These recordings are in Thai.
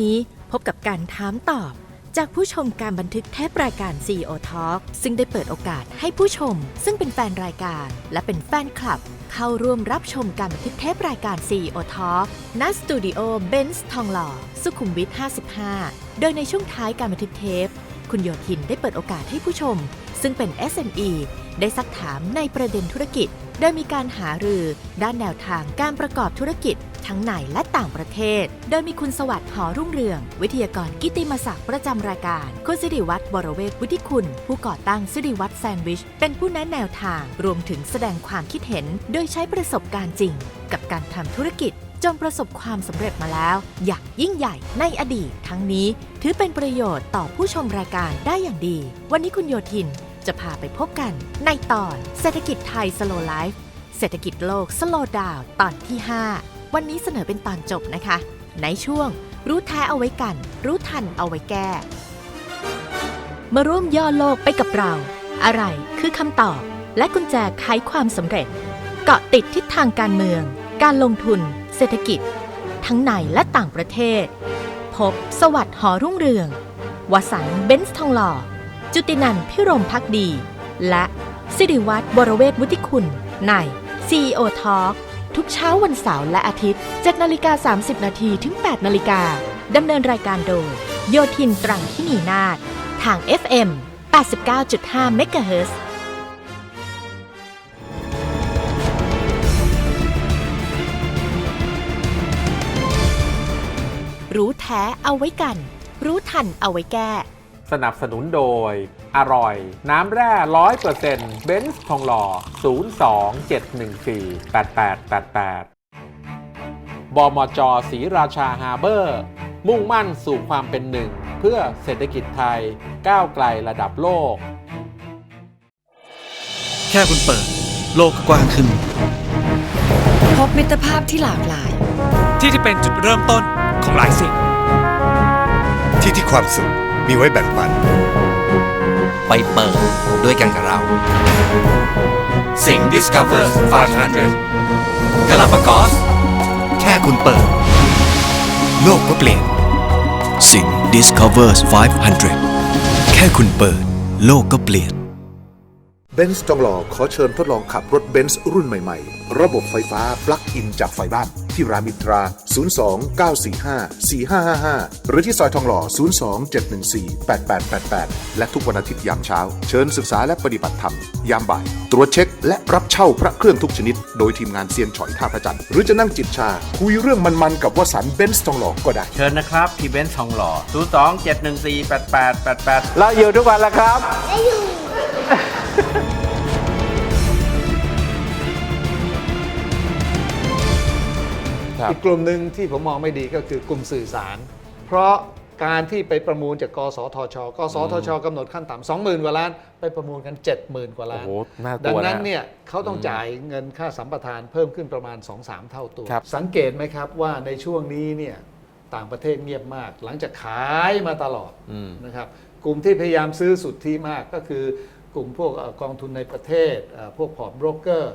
นี้พบกับการถามตอบ จากผู้ชมการบันทึกเทปรายการ CEO Talk ซึ่งได้เปิดโอกาสให้ผู้ชม ซึ่งเป็นแฟนรายการ และเป็นแฟนคลับ เข้าร่วมรับชมการบันทึกเทปรายการ CEO Talk ณสตูดิโอเบนซ์ทองหล่อ สุขุมวิท 55 โดยในช่วงท้ายการบันทึกเทป คุณโยธินได้เปิดโอกาสให้ผู้ชม ซึ่งเป็น SME ได้ซักถามในประเด็นธุรกิจ โดยมีการหารือด้านแนวทางการประกอบธุรกิจ ทั้งในและต่างประเทศ โดยมีคุณสวัสดิ์หอรุ่งเรือง วิทยากรกิติมศักดิ์ประจำรายการ คุณสิริวัตรบรเวศวุฒิคุณ ผู้ก่อตั้งสิริวัตรแซนด์วิช เป็นผู้แนะแนวทาง รวมถึงแสดงความคิดเห็น โดยใช้ประสบการณ์จริง กับการทำธุรกิจจนประสบความสำเร็จมาแล้ว อย่างยิ่งใหญ่ในอดีตทั้งนี้ ถือเป็นประโยชน์ต่อผู้ชมรายการได้อย่างดี วันนี้คุณโยธิน จะพาไปพบกัน ในตอนเศรษฐกิจไทยสโลไลฟ์เศรษฐกิจโลกสโลดาวตอนที่ 5 วันนี้เสนอเป็นตอนจบนะคะ ในช่วง รู้แท้เอาไว้กัน รู้ทันเอาไว้แก้ มาร่วมย่อโลกไปกับเรา อะไรคือคำตอบ และกุญแจไขความสำเร็จ เกาะติดทิศทางการเมือง การลงทุน เศรษฐกิจ ทั้งในและต่างประเทศ พบสวัสดิ์หอรุ่งเรือง วสันเบนซ์ทองหล่อ จุตินันพิรมพักดี และสิริวัตรบรเวศวุฒิคุณ ใน CEO Talk ทุกเช้าวันเสาร์และอาทิตย์ 7นาฬิกา30 นาทีถึง 8นาฬิกาดำเนินรายการโดย โยทินตรังที่นีนาฏทาง FM 89.5 MHz รู้แท้เอาไว้กัน รู้ทันเอาไว้แก้ สนับสนุนโดย อร่อย น้ำแร่ร้อยเปอร์เซ็นต์เบนซ์ทองหล่อ 02 714 8888 บมจศรีราชาฮาร์เบอร์ มุ่งมั่นสู่ความเป็นหนึ่ง เพื่อเศรษฐกิจไทยก้าวไกลระดับโลก แค่คุณเปิด โลกก็กว้างขึ้น พบมิตรภาพที่หลากหลาย ที่ที่เป็นจุดเริ่มต้นของหลายสิ่ง ที่ที่ความสุข มีไว้แบ่งปัน ไปเปิดด้วยกันกับเรา สิง Discover 500กาลาปากอส แค่คุณเปิด โลกก็เปลี่ยน สิง Discovers 500 แค่คุณเปิด โลกก็เปลี่ยนเบนซ์จองหล่อขอเชิญทดลองขับรถเบนซ์รุ่นใหม่ ๆ ระบบไฟฟ้าปลั๊กอินจากไฟบ้าน ที่รามอินทรา 02 945 4555 หรือที่ซอยทองหล่อ 02 714 8888 และทุกวันอาทิตย์ยามเช้า เชิญศึกษาและปฏิบัติธรรม ยามบ่าย ตรวจเช็ค และรับเช่าพระเครื่องทุกชนิด โดยทีมงานเซียนฉอยท่าพระจันทร์หรือจะนั่งจิบชา คุยเรื่องมันๆกับวสันต์เบนซ์ทองหล่อก็ได้ เชิญนะครับที่เบนซ์ทองหล่อ 02 714 8888 เราอยู่ทุกวันแล้วครับครับ อีกกลุ่มหนึ่งที่ผมมองไม่ดีก็คือกลุ่มสื่อสาร เพราะการที่ไปประมูลจากกสทช กสทชกำหนดขั้นต่ำสองหมื่นกว่าล้าน ไปประมูลกัน 70,000 กว่าล้าน โอ้โหน่ากลัวนะดังนั้นเนี่ยเขาต้องจ่ายเงินค่าสัมปทานเพิ่มขึ้นประมาณ 2-3 เท่าตัว ครับ สังเกตไหมครับว่าในช่วงนี้เนี่ยต่างประเทศเงียบมาก หลังจากขายมาตลอดอืม นะครับกลุ่มที่พยายามซื้อสุทธิมากก็คือกลุ่มพวกเอ่อกองทุนในประเทศเอ่อพวกพอร์ตโบรกเกอร์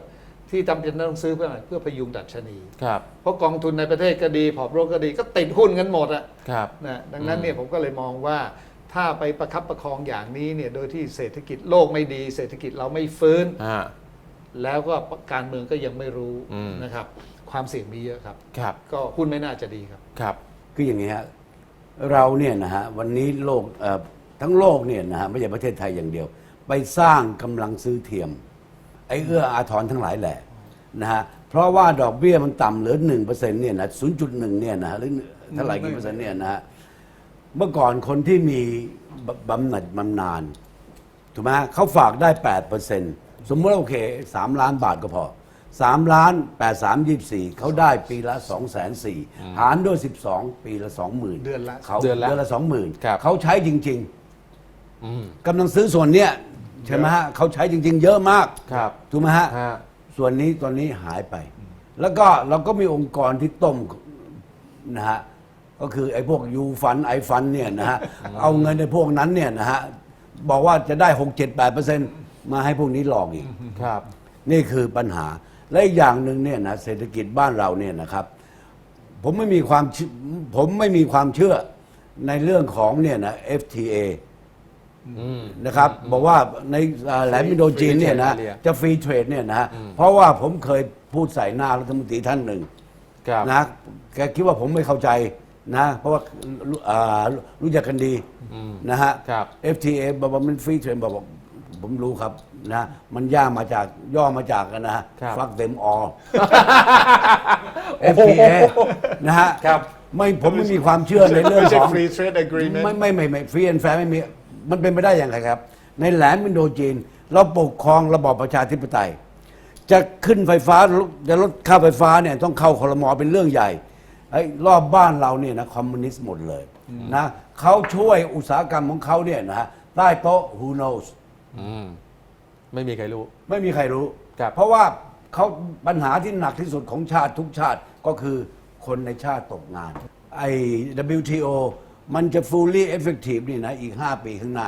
ที่จำเป็นต้องซื้อเพื่ออะไรเพื่อพยุงดัชนี ครับเพราะกองทุนในประเทศก็ดี พอร์ตโบรกก็ดีก็ติดหุ้นกันหมดอะครับนะดังนั้นเนี่ยผมก็เลยมองว่าถ้าไปประคับประคองอย่างนี้เนี่ยโดยที่เศรษฐกิจโลกไม่ดี เศรษฐกิจเราไม่ฟื้น อ่า แล้วก็การเมืองก็ยังไม่รู้อืม นะครับ ความเสี่ยงมีเยอะครับ ครับก็หุ้นไม่น่าจะดีครับ ครับ คืออย่างนี้ฮะเราเนี่ยนะฮะวันนี้โลกเอ่อทั้งโลกเนี่ยนะฮะไม่ใช่ประเทศไทยอย่างเดียว ไปสร้างกำลังซื้อเทียม ไอ้เอื้ออาทรทั้งหลายแหละนะฮะเพราะว่าดอกเบี้ยมันต่ำเหลือหนึ่งเปอร์เซ็นต์เนี่ยนะศูนย์จุดหนึ่งเนี่ยนะฮะหรือเท่าไหร่กี่เปอร์เซ็นต์เนี่ยนะฮะเมื่อก่อนคนที่มีบบำเหน็จบำนาญถูกไหมฮะเขาฝากได้แปดเปอร์เซ็นต์สมมติว่าโอเคสามล้านบาทก็พอสามล้านแปดสามยี่สี่เขาได้ปีละสองแสนสี่หารด้วยสิบสองปีละสองหมื่นเดือนละเขาเดือนละเดือนละสองหมื่นครับเขาใช้จริงอืมๆกำลังซื้อส่วนเนี้ย ใช่ไหมฮะเขาใช้จริง ๆ เยอะมากครับถูกไหมฮะฮะ ส่วนนี้ตอนนี้หายไป แล้วก็เราก็มีองค์กรที่ต้มนะฮะก็คือไอ้พวกยูฟันไอฟันเนี่ยนะฮะเอาเงินในพวกนั้นเนี่ยนะฮะบอกว่าจะได้หกเจ็ดแปดเปอร์เซ็นต์มาให้พวกนี้หลอกอีก ครับ นี่คือปัญหา และอีกอย่างหนึ่งเนี่ยนะเศรษฐกิจบ้านเราเนี่ยนะครับ ผมไม่มีความเชื่อผมไม่มีความเชื่อในเรื่องของเนี่ยนะ FTA อืม นะครับบอกว่าในอ่าแหลมอินโดจีนเนี่ยนะ Free Trade จะฟรีเทรดเนี่ยนะอืมเพราะว่าผมเคยพูดใส่หน้ารัฐมนตรีท่านหนึ่งครับนะแกคิดว่าผมไม่เข้าใจนะ เพราะว่ารู้อ่ารู้จักกันดีอืมนะฮะครับ FTA บอกว่ามันฟรีเทรดบอกว่าผมรู้ครับนะมันย่ามาจากย่อมาจากกันนะฮะครับฟักเต็มอ FTA นะฮะครับไม่ผมไม่มีความเชื่อในเรื่องไม่ใช่ของ free trade agreement ไม่ไม่ไม่ไม่ฟรีแอนแฟร์ไม่มี มันเป็นไปได้อย่างไรครับ ในแหลมอินโดจีน เราปกครองระบอบประชาธิปไตย จะขึ้นไฟฟ้าจะลดค่าไฟฟ้าเนี่ยต้องเข้าคอรมอเป็นเรื่องใหญ่ไอ้รอบบ้านเราเนี่ยนะคอมมิวนิสต์หมดเลยนะเขาช่วยอุตสาหกรรมของเขาเนี่ยนะใต้โต๊ะ who knows อืมไม่มีใครรู้ ไม่มีใครรู้ ครับเพราะว่าเขาปัญหาที่หนักที่สุดของชาติทุกชาติก็คือคนในชาติตกงาน ไอ้ WTO มันจะ fully effective นี่นะ อีก 5 ปีข้างหน้า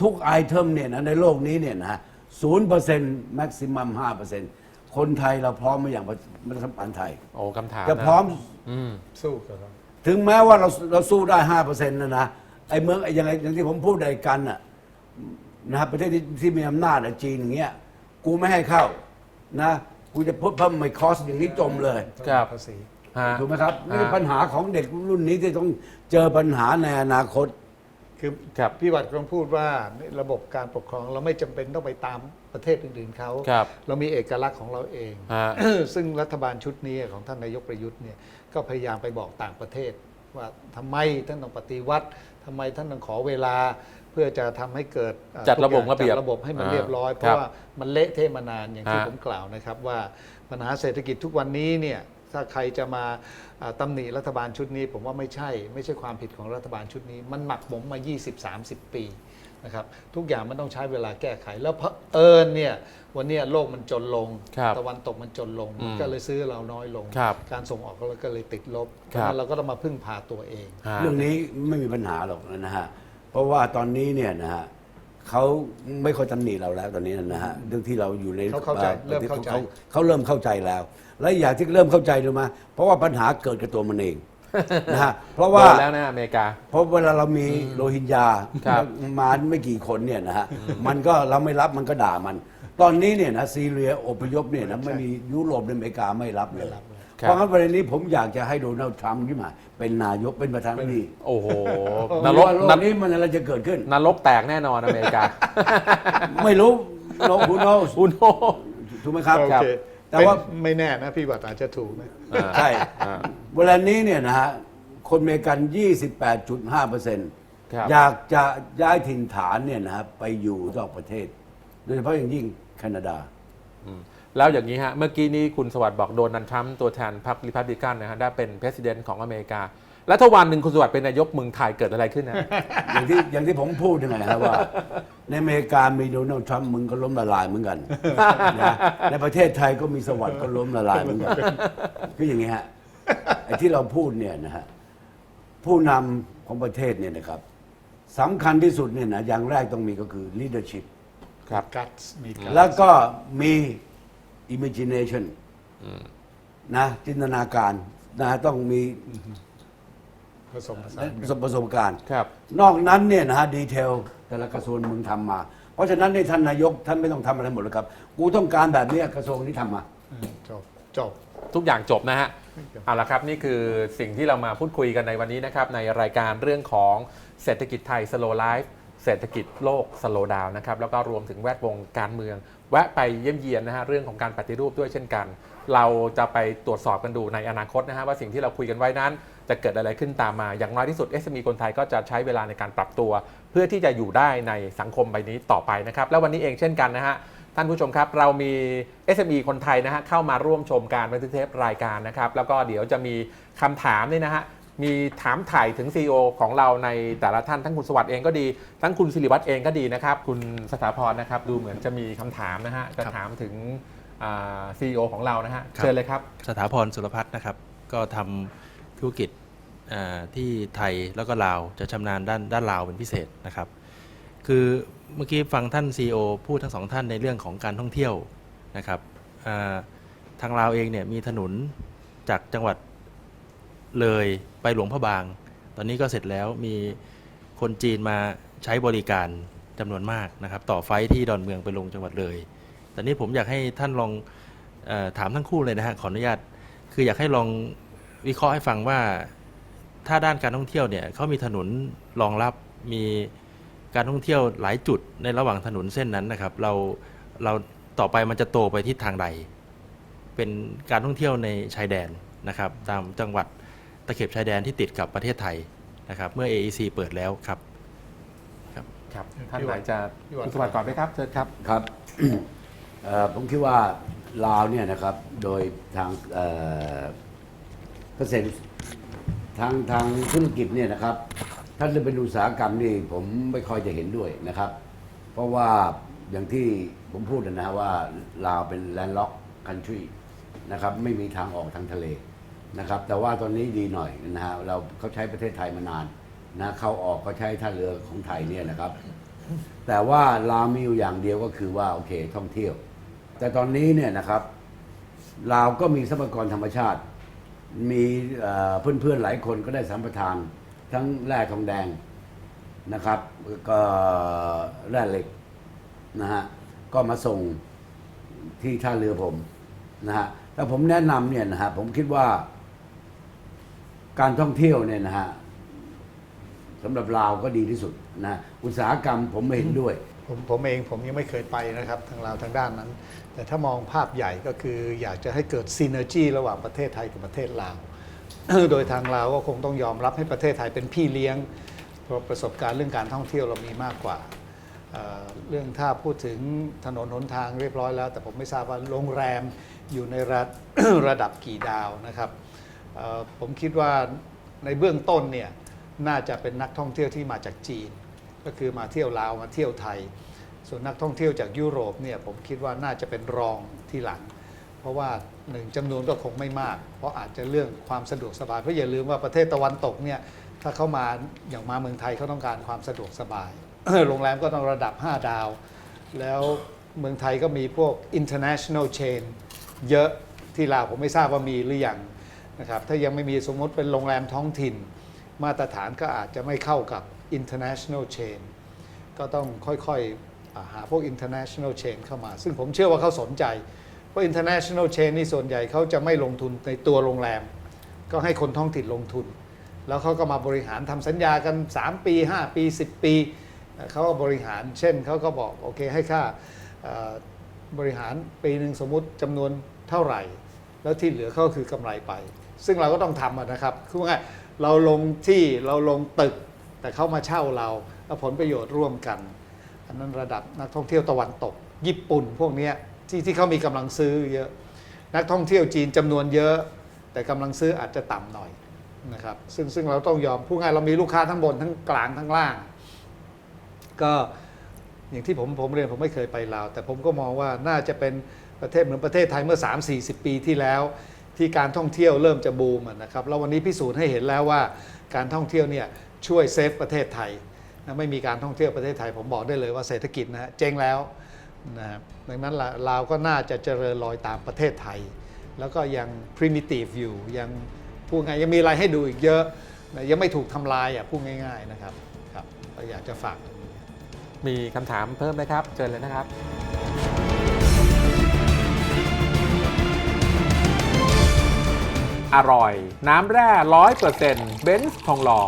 ทุกไอเทมเนี่ยนะในโลกนี้เนี่ยนะศูนย์เปอร์เซ็นต์ maximum 5เปอร์เซ็นต์คนไทยเราพร้อมไหมาอย่างรัฐบาลไทย โอ้คำถามจะนพร้อม อืม สู้กับเราถึงแม้ว่าเราเราสู้ได้ห้าเปอร์เซ็นต์นะนะไอ้เมืองไอ้ยังไงอย่างที่ผมพูดในกันน่ะนะครับประเทศที่ที่มีอำนาจอะจีนอย่างเงี้ยกูไม่ให้เข้านะ กูจะพูดเพิ่มไม่คอสอย่างนี้จมเลย ครับ ภาษี ฮะถูกไหมครับนี่ฮะปัญหาของเด็กรุ่นนี้ที่ต้องเจอปัญหาในอนาคต คือครับพี่วัดกำลังพูดว่าระบบการปกครองเราไม่จำเป็นต้องไปตามประเทศอื่นๆเขา ครับ เรามีเอกลักษณ์ของเราเอง ฮะ ซึ่งรัฐบาลชุดนี้ของท่านนายกประยุทธ์เนี่ยก็พยายามไปบอกต่างประเทศ ว่าทำไมท่านต้องปฏิวัติทำไมท่านต้องขอเวลา เพื่อจะทำให้เกิดเอ่อจัดระบบทุกอย่างระเบียบจัดระบบให้มันอ่าเรียบร้อย เพครัราะบว่ามันเละเทะมานานอย่างที่ฮะผมกล่าวนะครับว่าปัญหาเศรษฐกิจทุกวันนี้เนี่ย ถ้าใครจะมาอ่าตำหนิรัฐบาลชุดนี้ ผมว่าไม่ใช่ ไม่ใช่ความผิดของรัฐบาลชุดนี้ มันหมักหมมมา 20-30 ปีนะครับทุกอย่างมันต้องใช้เวลาแก้ไข แล้วเผอิญเนี่ยวันเนี้ยโลกมันจนลงครับตะวันตกมันจนลงอืมก็เลยซื้อเราน้อยลงครับการส่งออกเราก็เลยติดลบครับเพราะฉะนั้นเราก็ต้องมาพึ่งพาตัวเองฮะเรื่องนี้ไม่มีปัญหาหรอกนะฮะเพราะว่าตอนนี้เนี่ยนะฮะเขาไม่ค่อยตำหนิเราแล้วตอนนี้นะฮะเรื่องที่เราอยู่ในเขาเข้าใจอ่อเริ่มเข้าใจเขาเริ่มเข้าใจแล้ว และอย่างที่เริ่มเข้าใจรู้ไหมเพราะว่าปัญหาเกิดกับตัวมันเองนะฮะเพราะว่า โดนแล้วนะอเมริกา เพราะเวลาเรามีโรฮิงญาครับมาไม่กี่คนเนี่ยนะฮะมันก็เราไม่รับมันก็ด่ามัน ตอนนี้เนี่ยนะซีเรียอพยพเนี่ยนะไม่มียุโรปและอเมริกาไม่รับเลยครับ เพราะงั้นประเด็นนี้ผมอยากจะให้โดนัลด์ทรัมป์ขึ้นมาเป็นนายกเป็นประธานาธิบดีโอ้โหนนรรกกโลนกนี้มันอะไรจะเกิดขึ้น นรกแตกแน่นอนอเมริกา ไม่รู้โนคูโนอุโน ถูกไหมครับ โอเค แต่ว่าเป็นไม่แน่นะ พี่วัดอาจจะถูกนะ ใช่อ่าเวลานี้เนี่ยนะฮะ คนอเมริกัน28.5เปอร์เซ็นต์ครับอยากจะย้ายถิ่นฐานเนี่ยนะฮะไปอยู่นอกประเทศ โดยเฉพาะอย่างยิ่งแคนาดาแล้วอย่างนี้ฮะ เมื่อกี้นี้คุณสวัสดิ์บอกโดนัลด์ทรัมป์ตัวแทนพรรคริพับลิกันนะฮะได้เป็นประธานาธิบดีของอเมริกา แล้วถ้าวันหนึ่งคุณสวัสดิ์เป็นนายกเมืองไทยเกิดอะไรขึ้นนะ อย่างที่อย่างที่ผมพูดยังไงครับว่า ในอเมริกามีโดนัลด์ทรัมป์มึงก็ล้มละลายเหมือนกันนะในประเทศไทยก็มีสวัสดิ์ก็ล้มละลายเหมือนกันคืออย่างนี้ฮะไอ้ที่เราพูดเนี่ยนะฮะผู้นำของประเทศเนี่ยนะครับสำคัญที่สุดเนี่ยนะอย่างแรกต้องมีก็คือ leadership ครับ กัตมีกัแล้วก็มี imagination นะจินตนาการนะต้องมี ผสมผสานประสบประสบการณ์ ครับ นอกนั้นเนี่ยนะฮะดีเทลแต่ละกระทรวงมึงทำมา เพราะฉะนั้นในยท่านนายกท่านไม่ต้องทำอะไรหมดเลยครับ กูต้องการแบบเนี้ยกระทรวงนี้ทำมาจบจบ ทุกอย่างจบนะฮะ เอาละครับ นี่คือสิ่งที่เรามาพูดคุยกันในวันนี้นะครับ ในรายการเรื่องของเศรษฐกิจไทย slow life เศรษฐกิจโลก slow down นะครับ แล้วก็รวมถึงแวดวงการเมือง แวะไปเยี่ยมเยียนนะฮะ เรื่องของการปฏิรูปด้วยเช่นกัน เราจะไปตรวจสอบกันดูในอนาคตนะฮะว่าสิ่งที่เราคุยกันไว้นั้น จะเกิดอะไรขึ้นตามมา อย่างน้อยที่สุด SME คนไทยก็จะใช้เวลาในการปรับตัว เพื่อที่จะอยู่ได้ในสังคมใบนี้ต่อไปนะครับ แล้ววันนี้เองเช่นกันนะฮะท่านผู้ชมครับเรามี SME คนไทยนะฮะเข้ามาร่วมชมการบันทึกเทปรายการนะครับแล้วก็เดี๋ยวจะมีคำถามนี่นะฮะมีถามถ่ายถึง CEO ของเราในแต่ละท่านทั้งคุณสวัสดิ์เองก็ดี ทั้งคุณสิริวัตรเองก็ดีนะครับ คุณสถาพรนะครับ ดูเหมือนจะมีคำถามนะฮะจะถามถึงอ่า CEO ของเรานะฮะครับเชิญเลยครับ สถาพรสุรพัฒน์นะครับ ก็ทำธุรกิจอ่า ที่ไทยแล้วก็ลาวจะชำนาญด้านด้านลาวเป็นพิเศษนะครับ คือเมื่อกี้ฟังท่าน CEO พูดทั้งสองท่านในเรื่องของการท่องเที่ยวนะครับทางลาวเองเนี่ยมีถนนจากจังหวัดเลยไปหลวงพระบาง ตอนนี้ก็เสร็จแล้วมีคนจีนมาใช้บริการจำนวนมากนะครับ ต่อไฟที่ดอนเมืองไปลงจังหวัดเลยตอนนี้ผมอยากให้ท่านลองออถามทั้งคู่เลยนะฮะขออนุญาต คืออยากให้ลองวิเคราะห์ให้ฟังว่า ถ้าด้านการท่องเที่ยวเนี่ยเขามีถนนรองรับมีการท่องเที่ยวหลายจุดในระหว่างถนนเส้นนั้นนะครับ เราเราต่อไปมันจะโตไปทิศทางใด เป็นการท่องเที่ยวในชายแดนนะครับ ตามจังหวัดตะเข็บชายแดนที่ติดกับประเทศไทยนะครับ เมื่อ AEC เปิดแล้วครับครับครับท่านไหนจะพี่วันคุณสวัสดิ์ก่อนไหมครับเชิญครับครับเอ่อผมคิดว่าลาวเนี่ยนะครับโดยทางเอ่อเกษตร ทางทางธุรกิจเนี่ยนะครับ ถ้าจะเป็นอุตสาหกรรมนี่ผมไม่ค่อยจะเห็นด้วยนะครับ เพราะว่าอย่างที่ผมพูดนะฮะว่าลาวเป็นแลนด์ล็อกคันทรีนะครับไม่มีทางออกทางทะเลนะครับ แต่ว่าตอนนี้ดีหน่อยนะฮะเราเขาใช้ประเทศไทยมานานนะเข้าออกก็ใช้ท่าเรือของไทยเนี่ยนะครับ แต่ว่าลาวมีอยู่อย่างเดียวก็คือว่าโอเคท่องเที่ยว แต่ตอนนี้เนี่ยนะครับลาวก็มีทรัพยากรธรรมชาติ มีเพื่อนๆหลายคนก็ได้สัมปทาน ทั้งแร่ทองแดงนะครับก็แร่เหล็กนะฮะก็มาส่งที่ท่าเรือผมนะฮะแต่ผมแนะนำเนี่ยนะฮะผมคิดว่า การท่องเที่ยวเนี่ยนะฮะสำหรับลาวก็ดีที่สุดนะอุตสาหกรรมผมไม่เห็นด้วย ผมผมเองผมยังไม่เคยไปนะครับทางลาวทางด้านนั้น แต่ถ้ามองภาพใหญ่ก็คืออยากจะให้เกิดซีเนอร์จีระหว่างประเทศไทยกับประเทศลาว โดยทางลาวก็คงต้องยอมรับให้ประเทศไทยเป็นพี่เลี้ยงเพราะประสบการณ์เรื่องการท่องเที่ยวเรามีมากกว่าเเรื่องถ้าพูดถึงถนนหนทางเรียบร้อยแล้ว แต่ผมไม่ทราบว่าโรงแรมอยู่ในระระดับกี่ดาวนะครับผมคิดว่าในเบื้องต้นเนี่ยน่าจะเป็นนักท่องเที่ยวที่มาจากจีน ก็คือมาเที่ยวลาวมาเที่ยวไทย ส่วนนักท่องเที่ยวจากยุโรปเนี่ยผมคิดว่าน่าจะเป็นรองที่หลัง เพราะว่าหนึ่งจำนวนก็คงไม่มาก เพราะอาจจะเรื่องความสะดวกสบายเพราะอย่าลืมว่าประเทศตะวันตกเนี่ยถ้าเข้ามาอย่างมาเมืองไทยเขาต้องการความสะดวกสบาย โรงแรมก็ต้องระดับ 5 ดาว แล้วเมืองไทยก็มีพวก international chain เยอะที่ลาวผมไม่ทราบว่ามีหรือยังนะครับถ้ายังไม่มีสมมติเป็นโรงแรมท้องถิ่น มาตรฐานก็อาจจะไม่เข้ากับ international chain ก็ต้องค่อยๆอ่าหาพวก international chain เข้ามา ซึ่งผมเชื่อว่าเขาสนใจ เพราะ international chain นี่ส่วนใหญ่เขาจะไม่ลงทุนในตัวโรงแรม ก็ให้คนท้องถิ่นลงทุน แล้วเขาก็มาบริหารทำสัญญากัน 3 ปี 5 ปี 10 ปีเอ่อเขาก็บริหาร เช่นเขาก็บอกโอเคให้ค่าบริหารปีหนึ่งสมมติจำนวนเท่าไหร่ แล้วที่เหลือเขาคือกำไรไป ซึ่งเราก็ต้องทำนะครับคือว่าเราลงที่เราลงตึก แต่เขามาเช่าเราแล้วผลประโยชน์ร่วมกัน อันนั้นระดับนักท่องเที่ยวตะวันตก ญี่ปุ่นพวกนี้ที่ที่เขามีกำลังซื้อเยอะ นักท่องเที่ยวจีนจำนวนเยอะ แต่กำลังซื้ออาจจะต่ำหน่อยนะครับซึ่งซึ่งเราต้องยอมพูดง่ายเรามีลูกค้าทั้งบนทั้งกลางทั้งล่าง ก็อย่างที่ผมผมเรียนผมไม่เคยไปลาว แต่ผมก็มองว่าน่าจะเป็นประเทศเหมือนประเทศไทยเมื่อ 3-40 ปีที่แล้ว ที่การท่องเที่ยวเริ่มจะบูมนะครับแล้ววันนี้พิสูจน์ให้เห็นแล้วว่าการท่องเที่ยวเนี่ย ช่วยเซฟประเทศไทยนะไม่มีการท่องเที่ยวประเทศไทย ผมบอกได้เลยว่าเศรษฐกิจนะฮะเจ๊งแล้วนะครับดังนั้นลาวก็น่าจะเจริญรอยตามประเทศไทย แล้วก็ยัง primitive อยู่ยังพูดง่ายยังมีอะไรให้ดูอีกเยอะนะยังไม่ถูกทำลายอะพูดง่ายๆนะครับครับก็อยากจะฝาก มีคำถามเพิ่มไหมครับ เชิญเลยนะครับ อร่อย น้ำแร่ร้อยเปอร์เซ็นต์เบนซ์ทองหล่อ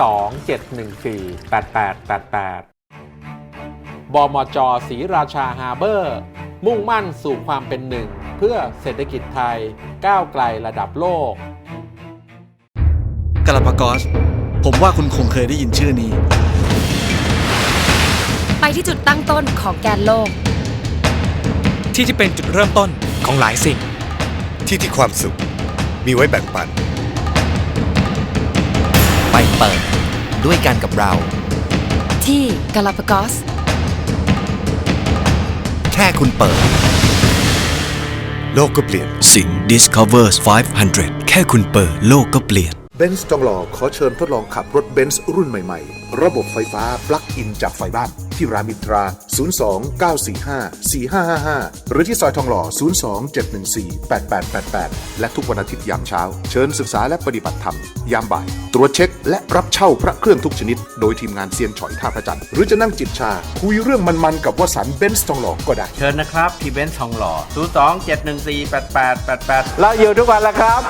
02 714 8888 บมจศรีราชาฮาร์เบอร์ มุ่งมั่นสู่ความเป็นหนึ่ง เพื่อเศรษฐกิจไทยก้าวไกลระดับโลกกาลาปากอส ผมว่าคุณคงเคยได้ยินชื่อนี้ ไปที่จุดตั้งต้นของแกนโลก ที่ที่เป็นจุดเริ่มต้นของหลายสิ่ง ที่ที่ความสุข มีไว้แบ่งปัน ไปเปิด ด้วยกันกับเรา ที่กาลาปากอส แค่คุณเปิด โลกก็เปลี่ยน สิง Discovers 500 แค่คุณเปิดโลกก็เปลี่ยน เบนซ์จองหล่อขอเชิญทดลองขับรถเบนซ์รุ่นใหม่ ๆ ระบบไฟฟ้าปลั๊กอินจากไฟบ้าน ที่รามอินทรา 02 945 4555 หรือที่ซอยทองหล่อ 02 714 8888 และทุกวันอาทิตย์ยามเช้า เชิญศึกษาและปฏิบัติธรรม ยามบ่าย ตรวจเช็คและรับเช่าพระเครื่องทุกชนิด โดยทีมงานเซียนฉอยท่าพระจันทร์หรือจะนั่งจิบชา คุยเรื่องมันๆกับวสันต์เบนซ์ทองหล่อก็ได้ เชิญนะครับพี่เบนซ์ทองหล่อ 02 714 8888 เราอยู่ทุกวันแล้วครับ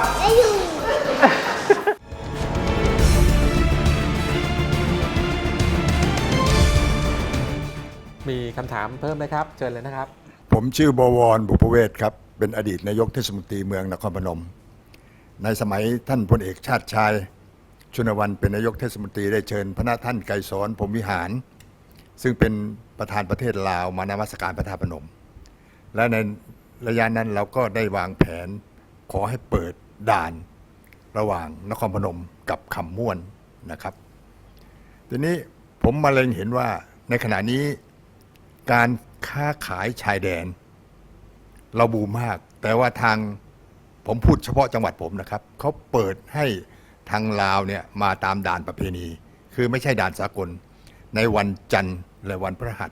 มีคำถามเพิ่มไหมครับ เชิญเลยนะครับ ผมชื่อบวรบุพเวศครับ เป็นอดีตนายกเทศมนตรีเมืองนครพนม ในสมัยท่านพลเอกชาติชาย ชุนวันเป็นนายกเทศมนตรีได้เชิญ พระนาท่านไกรสอนพรมวิหาร ซึ่งเป็นประธานประเทศลาวมานมัสการพระธาตุพนม และในระยะนั้นเราก็ได้วางแผนขอให้เปิดด่านระหว่างนครพนมกับคำม่วนนะครับ ทีนี้ผมมาเล็งเห็นว่าในขณะนี้ การค้าขายชายแดน เราบูมมาก แต่ว่าทางผมพูดเฉพาะจังหวัดผมนะครับเขาเปิดให้ทางลาวเนี่ยมาตามด่านประเพณี คือไม่ใช่ด่านสากล ในวันจันทร์และวันพฤหัส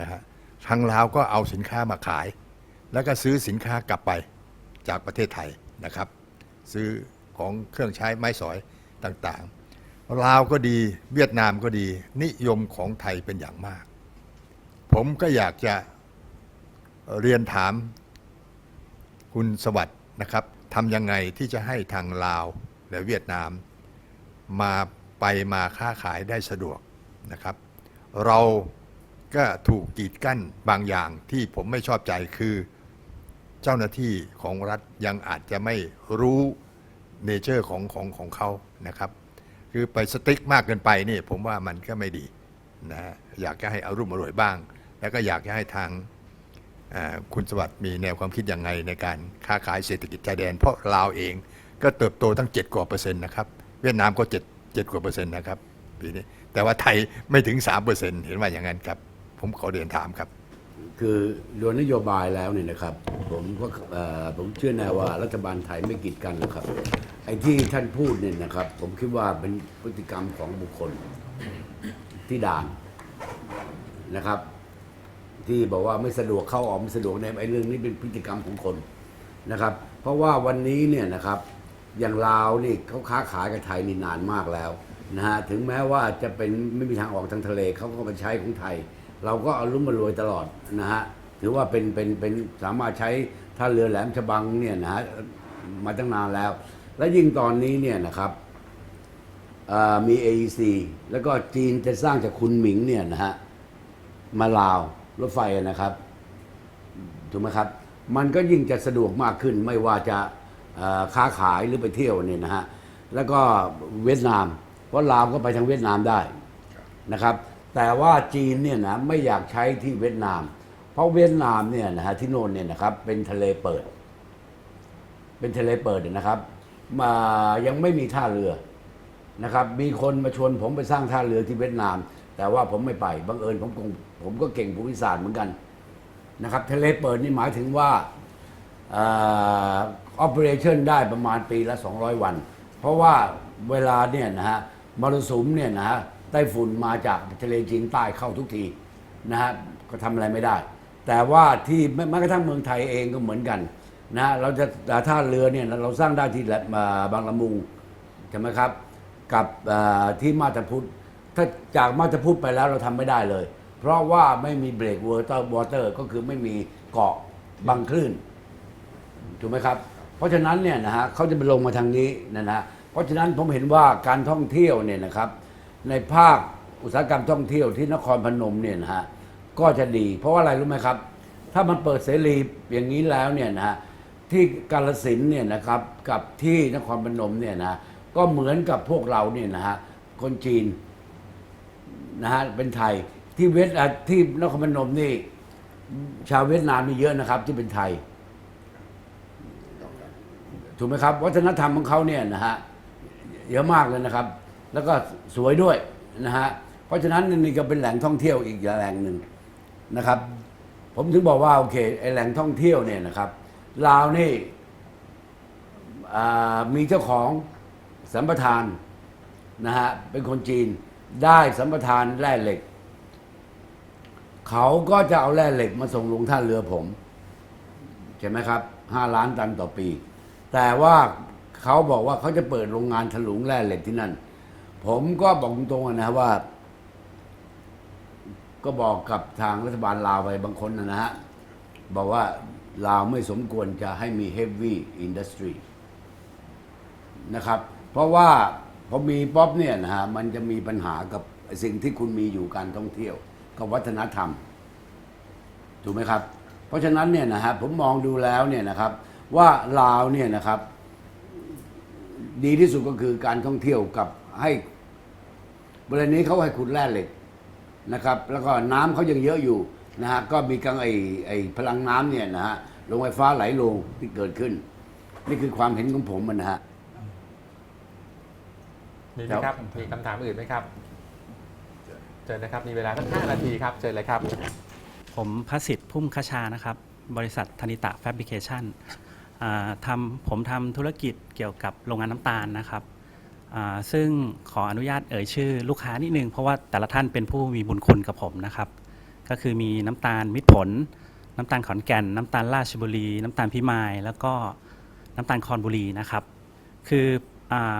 นะฮะทางลาวก็เอาสินค้ามาขาย แล้วก็ซื้อสินค้ากลับไปจากประเทศไทยนะครับ ซื้อของเครื่องใช้ไม้สอยต่างๆลาวก็ดีเวียดนามก็ดีนิยมของไทยเป็นอย่างมาก ผมก็อยากจะเรียนถามคุณสวัสด์นะครับทำยังไงที่จะให้ทางลาวและเวียดนาม มาไปมาค้าขายได้สะดวกนะครับ เราก็ถูกกีดกั้นบางอย่างที่ผมไม่ชอบใจคือเจ้าหน้าที่ของรัฐยังอาจจะไม่รู้เนเจอร์ของของของเขานะครับ คือไปสติ๊กมากเกินไปนี่ผมว่ามันก็ไม่ดีนะอยากจะให้อารุ่มอร่วยบ้าง แล้วก็อยากจะให้ทางคุณสวัสดิ์มีแนวความคิดยังไงในการค้าขายเศรษฐกิจชายแดน เพราะลาวเองก็เติบโตตั้ง7กว่าเปอร์เซ็นต์นะครับ เวียดนามก็7 7กว่าเปอร์เซ็นต์นะครับปีนี้แต่ว่าไทยไม่ถึง3เปอร์เซ็นต์เห็นว่าอย่างนั้นครับ ผมขอเรียนถามครับ คือโดยนโยบายแล้วเนี่ยนะครับ ผมก็ผมเชื่อแน่ว่ารัฐบาลไทยไม่กีดกันหรอกครับไอ้ที่ท่านพูดเนี่ยนะครับ ผมคิดว่าเป็นพฤติกรรมของบุคคลที่ด่านนะครับ ที่บอกว่าไม่สะดวกเข้าออกไม่สะดวกในไอ้เรื่องนี้เป็นพฤติกรรมของคนนะครับ เพราะว่าวันนี้เนี่ยนะครับอย่างลาวนี่เขาค้าขายกับไทยนี่นานมากแล้วนะฮะถึงแม้ว่าจะเป็นไม่มีทางออกทางทะเลเขาก็มาใช้ของไทย เราก็เอารุ่มมารวยตลอดนะฮะถือว่าเป็นเป็นเป็นสามารถใช้ท่าเรือแหลมฉบังเนี่ยนะฮะมาตั้งนานแล้ว และยิ่งตอนนี้เนี่ยนะครับเอ่อมี AEC แล้วก็จีนจะสร้างจากคุณหมิงเนี่ยนะฮะมาลาว รถไฟนะครับ ถูกไหมครับ มันก็ยิ่งจะสะดวกมากขึ้น ไม่ว่าจะค้าขายหรือไปเที่ยวเนี่ยนะฮะแล้วก็เวียดนาม เพราะลาวก็ไปทางเวียดนามได้นะครับ แต่ว่าจีนเนี่ยนะไม่อยากใช้ที่เวียดนาม เพราะเวียดนามเนี่ยนะฮะที่โน่นเนี่ยนะครับ เป็นทะเลเปิด เป็นทะเลเปิดเนี่ยนะครับ มายังไม่มีท่าเรือนะครับ มีคนมาชวนผมไปสร้างท่าเรือที่เวียดนาม แต่ว่าผมไม่ไปบังเอิญผมคง ผมก็เก่งภูมิศาสตร์เหมือนกันนะครับทะเลเปิดนี่หมายถึงว่าออ p e r a t i o n ได้ประมาณปีละ 200 วัน เพราะว่าเวลาเนี่ยนะฮะมรสุมเนี่ยนะฮะไต้ฝุ่นมาจากทะเลจีนใต้เข้าทุกทีนะฮะก็ทำอะไรไม่ได้ แต่ว่าที่แม้กระทั่งเมืองไทยเองก็เหมือนกันนะเราจะท่าเรือเนี่ยเราสร้างได้ที่แหลมบางละมุงใช่ไหมครับ กับที่มาตาพุทธถ้าจากมาตาพุทธไปแล้วเราทำไม่ได้เลย เพราะว่าไม่มีเบรกวอเตอร์วอเตอร์ก็คือไม่มีเกาะบังคลื่นถูกไหมครับ เพราะฉะนั้นเนี่ยนะฮะเขาจะไปลงมาทางนี้นะฮะเพราะฉะนั้นผมเห็นว่าการท่องเที่ยวเนี่ยนะครับ ในภาคอุตสาหกรรมท่องเที่ยวที่นครพนมเนี่ยนะฮะก็จะดี เพราะว่าอะไรรู้ไหมครับ ถ้ามันเปิดเสรีอย่างนี้แล้วเนี่ยนะฮะที่กาลสินเนี่ยนะครับกับที่นครพนมเนี่ยนะก็เหมือนกับพวกเราเนี่ยนะฮะคนจีนนะฮะเป็นไทย ที่เวทอะที่นครพนมนี่ ชาวเวียดนามมีเยอะนะครับ ที่เป็นไทย ถูกไหมครับ วัฒนธรรมของเขาเนี่ยนะฮะเยอะมากเลยนะครับ แล้วก็สวยด้วยนะฮะเพราะฉะนั้นนี่ก็เป็นแหล่งท่องเที่ยวอีกแหล่งหนึ่งนะครับ ผมถึงบอกว่าโอเคไอแหล่งท่องเที่ยวเนี่ยนะครับลาวนี่มีเจ้าของสัมปทานนะฮะเป็นคนจีนได้สัมปทานแร่เหล็ก เขาก็จะเอาแร่เหล็กมาส่งลงท่าเรือผม ใช่ไหมครับห้าล้านตันต่อปี แต่ว่าเขาบอกว่าเขาจะเปิดโรงงานถลุงแร่เหล็กที่นั่น ผมก็บอกตรงๆนะว่า ก็บอกกับทางรัฐบาลลาวไปบางคนนะฮะ บอกว่าลาวไม่สมควรจะให้มี heavy industry นะครับ เพราะว่าพอมีป๊อปเนี่ยนะฮะ มันจะมีปัญหากับสิ่งที่คุณมีอยู่การท่องเที่ยว กับวัฒนธรรม ถูกไหมครับ เพราะฉะนั้นเนี่ยนะฮะผมมองดูแล้วเนี่ยนะครับ ว่าลาวเนี่ยนะครับ ดีที่สุดก็คือการท่องเที่ยวกับให้บริเวณนี้เขาให้ขุดแร่เหล็กนะครับ แล้วก็น้ำเขายังเยอะอยู่นะฮะก็มีกังไอไอพลังน้ำเนี่ยนะฮะโรงไฟฟ้าไหลลงที่เกิดขึ้น นี่คือความเห็นของผมมันนะฮะมีไหมครับมีคำถามอื่นไหมครับ เจอนะครับ มีเวลาสักห้านาทีครับเจอเลยครับ ผมพระสิทธิ์พุ่มคชานะครับ บริษัทธนิตะแฟบริเคชันทำผมทำธุรกิจเกี่ยวกับโรงงานน้ำตาลนะครับ ซึ่งขออนุญาตเอ่ยชื่อลูกค้านิดนึง เพราะว่าแต่ละท่านเป็นผู้มีบุญคุณกับผมนะครับ ก็คือมีน้ำตาลมิตรผล น้ำตาลขอนแก่น น้ำตาลราชบุรี น้ำตาลพิมาย แล้วก็น้ำตาลคอนบุรีนะครับ คือ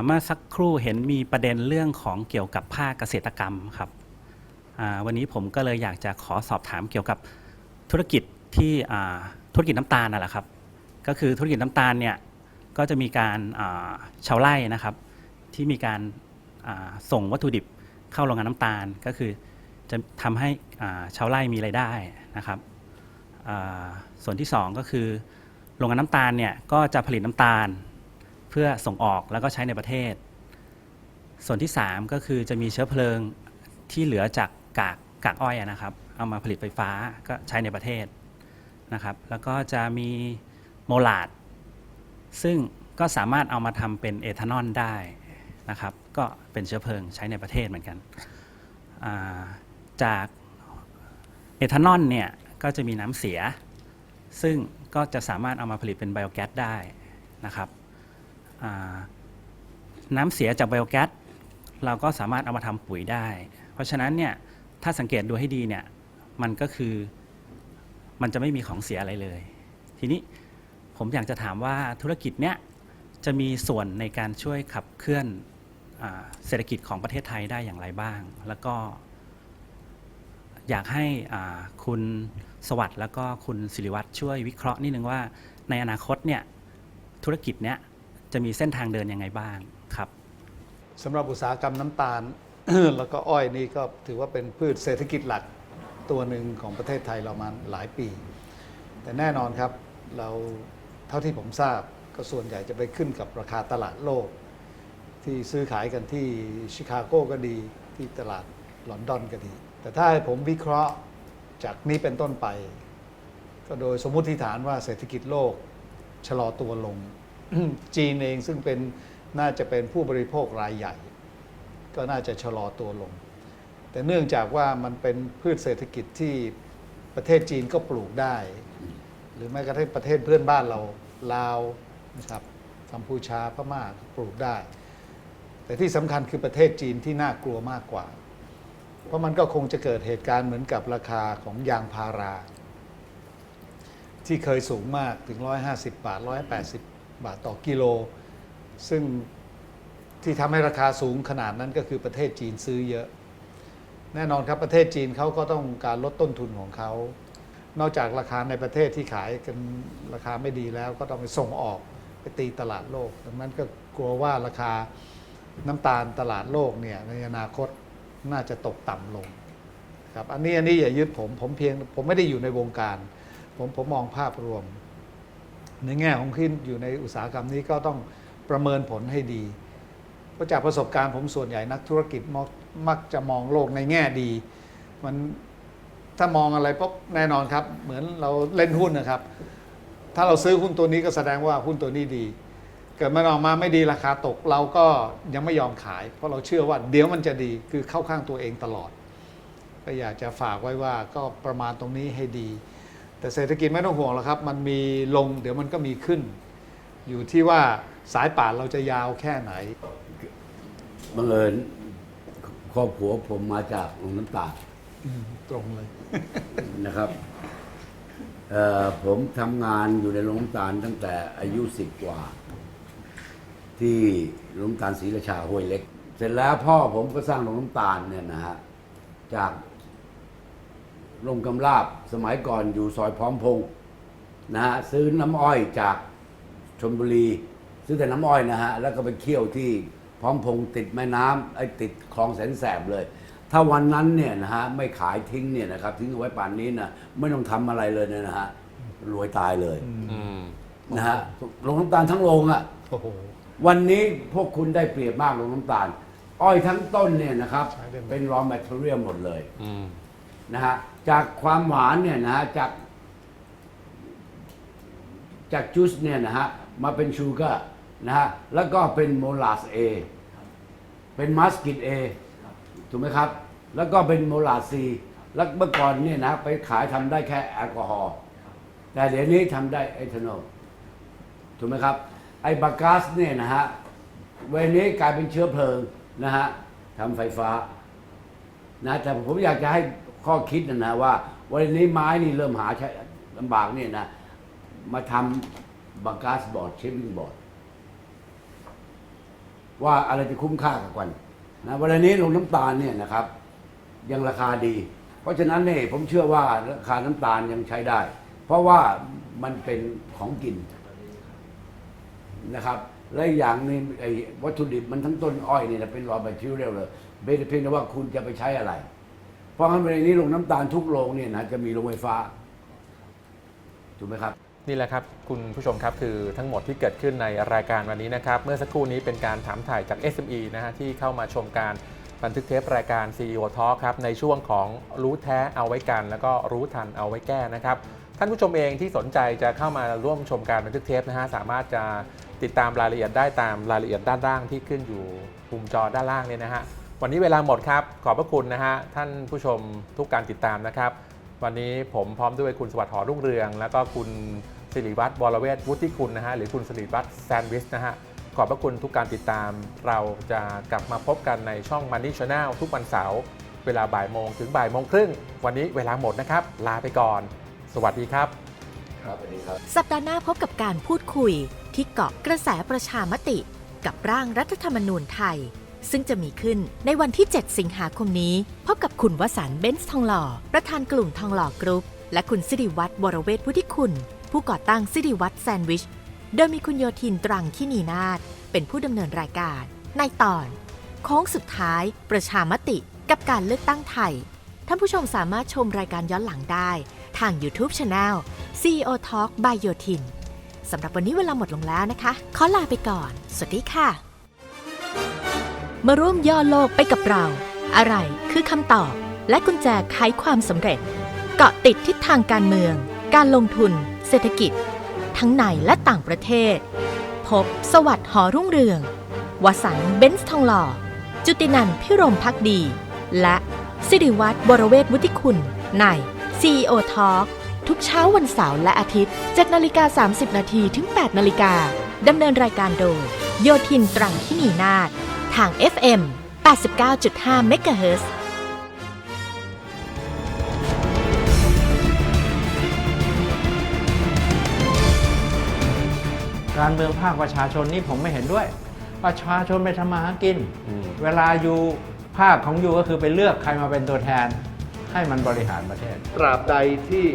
เมื่อสักครู่เห็นมีประเด็นเรื่องของเกี่ยวกับภาคเกษตรกรรมครับ วันนี้ผมก็เลยอยากจะขอสอบถามเกี่ยวกับธุรกิจที่ธุรกิจน้ำตาลนั่นแหละครับ ก็คือธุรกิจน้ำตาลเนี่ยก็จะมีการาชาวไร่นะครับ ที่มีการาส่งวัตถุดิบเข้าโรงงานน้ำตาล ก็คือจะทำให้าชาวไร่มีรายได้นะครับส่วนที่ 2 ก็คือโรงงานน้ำตาลเนี่ยก็จะผลิตน้ำตาลเพื่อส่งออกแล้วก็ใช้ในประเทศ ส่วนที่ 3 ก็คือจะมีเชื้อเพลิงที่เหลือจาก กากกากอ้อยนะครับ เอามาผลิตไฟฟ้าก็ใช้ในประเทศนะครับ แล้วก็จะมีโมลาดซึ่งก็สามารถเอามาทำเป็นเอทานอลได้นะครับ ก็เป็นเชื้อเพลิงใช้ในประเทศเหมือนกันาจากเอทานอลเนี่ยก็จะมีน้ำเสีย ซึ่งก็จะสามารถเอามาผลิตเป็นไบโอแก๊สได้นะครับน้ำเสียจากไบโอแก๊สเราก็สามารถเอามาทำปุ๋ยได้ เพราะฉะนั้นเนี่ย ถ้าสังเกตดูให้ดีเนี่ยมันก็คือมันจะไม่มีของเสียอะไรเลย ทีนี้ผมอยากจะถามว่าธุรกิจเนี้ยจะมีส่วนในการช่วยขับเคลื่อนอเศรษฐกิจของประเทศไทยได้อย่างไรบ้าง แล้วก็ อยากให้คุณสวัสด์แล้วก็คุณศิริวัตรช่วยวิเคราะห์นิดนึงว่า ในอนาคตเนี่ยธุรกิจเนี้ยจะมีเส้นทางเดินยังไงบ้างครับสำหรับอุตสาหกรรมน้ำตาล แล้วก็อ้อยนี่ก็ถือว่าเป็นพืชเศรษฐกิจหลักตัวหนึ่งของประเทศไทยเรามาหลายปี แต่แน่นอนครับเราเท่าที่ผมทราบก็ส่วนใหญ่จะไปขึ้นกับราคาตลาดโลก ที่ซื้อขายกันที่ชิคาโกก็ดีที่ตลาดลอนดอนก็ดี แต่ถ้าให้ผมวิเคราะห์จากนี้เป็นต้นไป ก็โดยสมมุติฐานว่าเศรษฐกิจโลกชะลอตัวลง จีนเองซึ่งเป็นน่าจะเป็นผู้บริโภครายใหญ่ ก็น่าจะชะลอตัวลง แต่เนื่องจากว่ามันเป็นพืชเศรษฐกิจที่ประเทศจีนก็ปลูกได้ หรือแม้กระทั่งประเทศเพื่อนบ้านเราลาวนะครับกัมพูชาพม่าปลูกได้ แต่ที่สำคัญคือประเทศจีนที่น่ากลัวมากกว่า เพราะมันก็คงจะเกิดเหตุการณ์เหมือนกับราคาของยางพารา ที่เคยสูงมากถึง 150 บาท 180 บาทต่อกิโล ซึ่ง ที่ทำให้ราคาสูงขนาดนั้นก็คือประเทศจีนซื้อเยอะ แน่นอนครับประเทศจีนเขาก็ต้องการลดต้นทุนของเขานอกจากราคาในประเทศที่ขายกันราคาไม่ดีแล้วก็ต้องไปส่งออกไปตีตลาดโลก ดังนั้นก็กลัวว่าราคาน้ำตาลตลาดโลกเนี่ยในอนาคตน่าจะตกต่ำลงครับอันนี้อันนี้อย่ายึดผมผมเพียงผมไม่ได้อยู่ในวงการ ผมผมมองภาพรวม ในแง่ของขึ้นอยู่ในอุตสาหกรรมนี้ก็ต้องประเมินผลให้ดี เพราะจากประสบการณ์ผมส่วนใหญ่นักธุรกิจมักมักจะมองโลกในแง่ดี มันถ้ามองอะไรปุ๊บแน่นอนครับ เหมือนเราเล่นหุ้นนะครับ ถ้าเราซื้อหุ้นตัวนี้ก็แสดงว่าหุ้นตัวนี้ดี เกิดมันออกมาไม่ดีราคาตกเราก็ยังไม่ยอมขาย เพราะเราเชื่อว่าเดี๋ยวมันจะดีคือเข้าข้างตัวเองตลอด ก็อยากจะฝากไว้ว่าก็ประมาณตรงนี้ให้ดี แต่เศรษฐกิจไม่ต้องห่วงหรอกครับ มันมีลงเดี๋ยวมันก็มีขึ้น อยู่ที่ว่าสายป่านเราจะยาวแค่ไหน บังเอิญครอบครัวผมมาจากโรงน้ำตาลตรงเลย นะครับเอ่อผมทำงานอยู่ในโรงน้ำตาลตั้งแต่อายุสิบกว่า ที่โรงน้ำตาลศรีราชาห้วยเล็ก เสร็จแล้วพ่อผมก็สร้างโรงน้ำตาลเนี่ยนะฮะจากโรงกำลาบสมัยก่อนอยู่ซอยพร้อมพงษ์นะฮะซื้อน้ำอ้อยจากชนบุรี ซื้อแต่น้ำอ้อยนะฮะแล้วก็ไปเคี่ยวที่ พร้อมพงษ์ติดแม่น้ำไอ้ติดคลองแสนแสบเลย ถ้าวันนั้นเนี่ยนะฮะไม่ขายทิ้งเนี่ยนะครับทิ้งเอาไว้ป่านนี้นะไม่ต้องทำอะไรเลยเนี่ยนะฮะรวยตายเลยนะฮะโรงน้ำตาลทั้งโรงอะโอ้โห วันนี้พวกคุณได้เปรียบมากโรงน้ำตาล อ้อยทั้งต้นเนี่ยนะครับ ใช้ได้หมด เป็น raw material หมดเลยนะฮะจากความหวานเนี่ยนะฮะจาก จากจูสเนี่ยนะฮะมาเป็นชูการ์นะฮะแล้วก็เป็นโมลาสเอ เป็นมัสกิดเอถูกไหมครับ แล้วก็เป็นโมลาซีแล้วเมื่อก่อนเนี่ยนะ ไปขายทำได้แค่แอลกอฮอล์แต่เดี๋ยวนี้ทำได้เอทานอลถูกไหมครับ ไอ้บากาซเนี่ยนะฮะเวันนี้กลายเป็นเชื้อเพลิงนะฮะทำไฟฟ้านะแต่ผมอยากจะให้ข้อคิดนะนะว่า วันนี้ไม้นี่เริ่มหาใช้ลำบากเนี่ยนะ มาทำบากาซบอร์ดเชฟวิ่งบอร์ด ว่าอะไรจะคุ้มค่ากับกันนะวันนี้ลงน้ำตาลเนี่ยนะครับ ยังราคาดี เพราะฉะนั้นเนี่ยผมเชื่อว่าราคาน้ำตาลยังใช้ได้ เพราะว่ามันเป็นของกินนะครับและอย่างนึงไอ้วัตถุดิบมันทั้งต้นอ้อยเนี่ยนะเป็นรอแบคทีเรียลเลยเพียงแต่ว่าคุณจะไปใช้อะไร เพราะงั้นวันนี้โรงน้ำตาลทุกโรงเนี่ยนะจะมีโรงไฟฟ้าถูกไหมครับ นี่แหละครับคุณผู้ชมครับคือทั้งหมดที่เกิดขึ้นในรายการวันนี้นะครับเมื่อสักครู่นี้เป็นการถามถ่ายจาก SME นะฮะที่เข้ามาชมการบันทึกเทปรายการ CEO Talk ครับในช่วงของรู้แท้เอาไว้กัน แล้วก็รู้ทันเอาไว้แก้นะครับท่านผู้ชมเองที่สนใจจะเข้ามาร่วมชมการบันทึกเทปนะฮะสามารถจะติดตามรายละเอียดได้ตามรายละเอียดด้านล่างที่ขึ้นอยู่มุมจอด้านล่างเนี่ยนะฮะวันนี้เวลาหมดครับ ขอบพระคุณนะฮะท่านผู้ชมทุกการติดตามนะครับ วันนี้ผมพร้อมด้วยคุณสวัสดิ์หอรุ่งเรือง แล้วก็คุณ สิริวัตรวรเวทวุฒิคุณนะฮะหรือคุณสิริวัตรแซนด์วิชนะฮะขอบพระคุณทุกการติดตาม เราจะกลับมาพบกันในช่อง Money Channel ทุกวันเสาร์เวลาบ่ายโมงถึงบ่ายโมงครึ่ง วันนี้เวลาหมดนะครับ ลาไปก่อน สวัสดีครับ ครับสวัสดีครับ สัปดาห์หน้าพบกับการพูดคุยที่เกาะกระแสประชามติ กับร่างรัฐธรรมนูญไทย ซึ่งจะมีขึ้นในวันที่ 7 สิงหาคมนี้ พบกับคุณวสันต์เบนซ์ทองหล่อ ประธานกลุ่มทองหล่อกรุ๊ป และคุณสิริวัตรวรเวทพุทธิคุณ ผู้ก่อตั้งสิริวัตรแซนด์วิช โดยมีคุณโยทินตรังคินีนาฏเป็นผู้ดำเนินรายการ ในตอนโค้งสุดท้าย ประชามติกับการเลือกตั้งไทย ท่านผู้ชมสามารถชมรายการย้อนหลังได้ ทาง YouTube Channel CEO Talk by โยทินสำหรับวันนี้เวลาหมดลงแล้วนะคะ ขอลาไปก่อน สวัสดีค่ะ มาร่วมย่อโลกไปกับเรา อะไรคือคำตอบ และกุญแจไขความสำเร็จ เกาะติดทิศทางการเมือง การลงทุน เศรษฐกิจ ทั้งในและต่างประเทศ พบสวัสดิ์หอรุ่งเรือง วสันเบนซ์ทองหล่อ จุตินันพิรมพักดี และสิริวัตรบรเวทวุฒิคุณ ใน CEO Talk ทุกเช้าวันเสาร์และอาทิตย์7นาฬิกา30 นาทีถึง 8นาฬิกาดำเนินรายการโดย โยทินตรังที่นีนาฏทาง FM 89.5 MHz การเมืองภาคประชาชนนี่ผมไม่เห็นด้วย ประชาชนไปทำมาหากินเวลาอยู่ภาคของอยู่ก็คือไปเลือกใครมาเป็นตัวแทน ให้มันบริหารประเทศ ตราบใดที่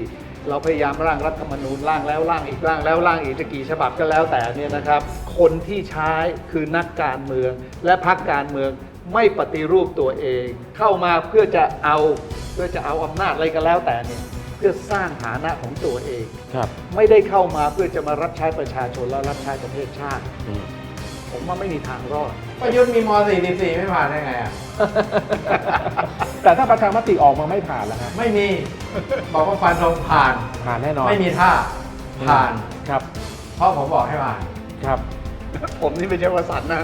เราพยายามร่างรัฐธรรมนูญร่างแล้วร่างอีกร่างแล้วร่างอีกจะกี่ฉบับก็แล้วแต่เนี่ยนะครับ คนที่ใช้คือนักการเมือง และพรรคการเมืองไม่ปฏิรูปตัวเอง เข้ามาเพื่อจะเอาเพื่อจะเอาอำนาจอะไรก็แล้วแต่เนี่ยเพื่อสร้างฐานะของตัวเอง ครับ ไม่ได้เข้ามาเพื่อจะมารับใช้ประชาชนและรับใช้ประเทศชาติผมว่าไม่มีทางรอด ประยุทธ์มีม .44 ไม่ผ่านได้ไงอะ แต่ถ้าประชามติออกมาไม่ผ่านแล้วครับไม่มี บอกว่าฟันธงผ่าน ผ่านแน่นอนไม่มีท่าผ่าน ครับเพราะผมบอกให้ผ่าน ครับ ผมนี่ไม่ใช่วสันต์นะ